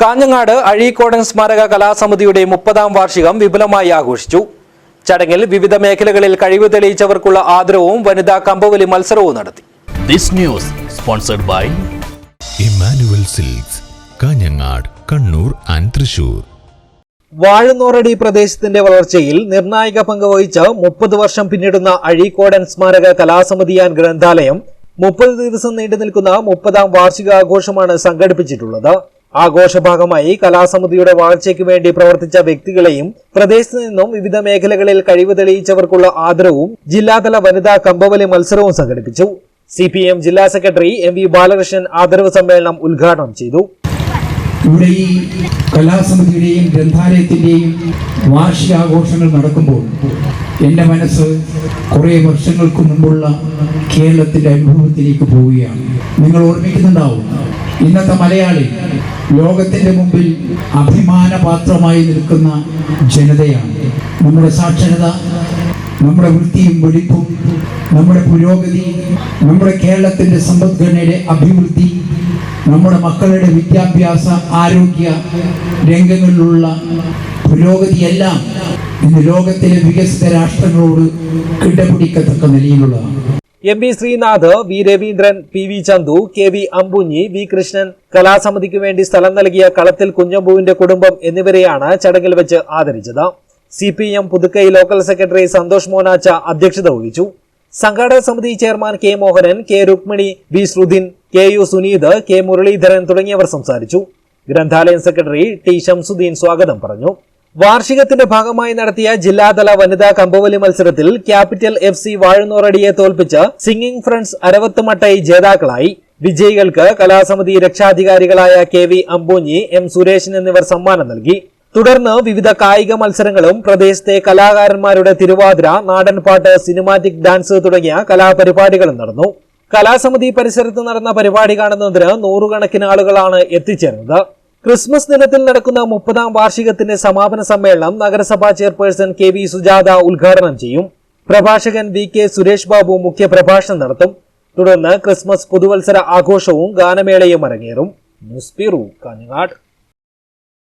കാഞ്ഞങ്ങാട് അഴീക്കോടൻ സ്മാരക കലാസമിതിയുടെ മുപ്പതാം വാർഷികം വിപുലമായി ആഘോഷിച്ചു. ചടങ്ങിൽ വിവിധ മേഖലകളിൽ കഴിവ് തെളിയിച്ചവർക്കുള്ള ആദരവും വനിതാ കമ്പവലി മത്സരവും നടത്തി. This news sponsored by Immanuel Silks Kanhangad Kannur and Thrissur Vazhunnoradi പ്രദേശത്തിന്റെ വളർച്ചയിൽ നിർണായക പങ്ക് വഹിച്ച മുപ്പത് വർഷം പിന്നിടുന്ന അഴീക്കോടൻ സ്മാരക കലാസമിതി ആൻഡ് ഗ്രന്ഥാലയം മുപ്പത് ദിവസം നീണ്ടു നിൽക്കുന്ന മുപ്പതാം വാർഷികാഘോഷമാണ് സംഘടിപ്പിച്ചിട്ടുള്ളത്. ആഘോഷഭാഗമായി കലാസമിതിയുടെ വളർച്ചയ്ക്ക് വേണ്ടി പ്രവർത്തിച്ച വ്യക്തികളെയും പ്രദേശത്തു നിന്നും വിവിധ മേഖലകളിൽ കഴിവ് തെളിയിച്ചവർക്കുള്ള ആദരവും ജില്ലാതല വനിതാ കമ്പവലി മത്സരവും സംഘടിപ്പിച്ചു. സി ജില്ലാ സെക്രട്ടറി എം വി ബാലകൃഷ്ണൻ ആദരവ് സമ്മേളനം ഉദ്ഘാടനം ചെയ്തു. ഇവിടെ ഈ കലാസമിതിയുടെയും ഗ്രന്ഥാലയത്തിന്റെയും വാർഷികാഘോഷങ്ങൾ നടക്കുമ്പോൾ എന്റെ മനസ്സ് കുറേ വർഷങ്ങൾക്ക് മുമ്പുള്ള കേരളത്തിന്റെ അനുഭവത്തിലേക്ക് പോവുകയാണ്. നിങ്ങൾ ഓർമ്മിക്കുന്നുണ്ടാവും ഇന്നത്തെ മലയാളി ലോകത്തിന്റെ മുമ്പിൽ അഭിമാനപാത്രമായി നിൽക്കുന്ന ജനതയാണ്. നമ്മുടെ സാക്ഷരത നമ്മുടെ വൃത്തിയും വെടിപ്പും നമ്മുടെ പുരോഗതി നമ്മുടെ കേരളത്തിന്റെ സമ്പദ്ഘടനയുടെ അഭിവൃദ്ധി നമ്മുടെ മക്കളുടെ വിദ്യാഭ്യാസ ആരോഗ്യ രംഗങ്ങളിലുള്ള പുരോഗതിയെല്ലാം ഇന്ന് ലോകത്തിലെ വികസിത രാഷ്ട്രങ്ങളോട് കിടപിടിക്കത്തക്ക നിലയിലുള്ളതാണ്. M P Srinath V Raveendran P V Chandu K V Ambunhi V Krishnan കലാസമിതിക്ക് വേണ്ടി സ്ഥലം നൽകിയ കളത്തിൽ കുഞ്ഞമ്പുവിന്റെ കുടുംബം എന്നിവരെയാണ് ചടങ്ങിൽ വെച്ച് ആദരിച്ചത്. C P M Puthukkai local secretary Santhosh Monachcha അധ്യക്ഷത വഹിച്ചു. സംഘാടക സമിതി chairman K Mohanan K Rukmini V Sruthin K U Suneeth K Muraleedharan തുടങ്ങിയവർ സംസാരിച്ചു. ഗ്രന്ഥാലയം സെക്രട്ടറി ടി ഷംസുദ്ദീൻ സ്വാഗതം പറഞ്ഞു. വാർഷികത്തിന്റെ ഭാഗമായി നടത്തിയ ജില്ലാതല വനിതാ കമ്പവലി മത്സരത്തിൽ ക്യാപിറ്റൽ എഫ് സി വാഴുന്നോറടിയെ തോൽപ്പിച്ച് സിംഗിംഗ് ഫ്രണ്ട്സ് അരവത്തുമട്ടൈ ജേതാക്കളായി. വിജയികൾക്ക് കലാസമിതി രക്ഷാധികാരികളായ K V Ambunhi M Sureshan എന്നിവർ സമ്മാനം നൽകി. തുടർന്ന് വിവിധ കായിക മത്സരങ്ങളും പ്രദേശത്തെ കലാകാരന്മാരുടെ തിരുവാതിര നാടൻപാട്ട് സിനിമാറ്റിക് ഡാൻസ് തുടങ്ങിയ കലാപരിപാടികളും നടന്നു. കലാസമിതി പരിസരത്ത് നടന്ന പരിപാടി കാണുന്നതിന് നൂറുകണക്കിന് ആളുകളാണ് എത്തിച്ചേർന്നത്. ക്രിസ്മസ് ദിനത്തിൽ നടക്കുന്ന മുപ്പതാം വാർഷികത്തിന്റെ സമാപന സമ്മേളനം നഗരസഭാ ചെയർപേഴ്സൺ കെ വി സുജാത ഉദ്ഘാടനം ചെയ്യും. പ്രഭാഷകൻ വി കെ സുരേഷ് ബാബു മുഖ്യ പ്രഭാഷണം നടത്തും. തുടർന്ന് ക്രിസ്മസ് പുതുവത്സര ആഘോഷവും ഗാനമേളയും അരങ്ങേറും. News bureau Kanhangad.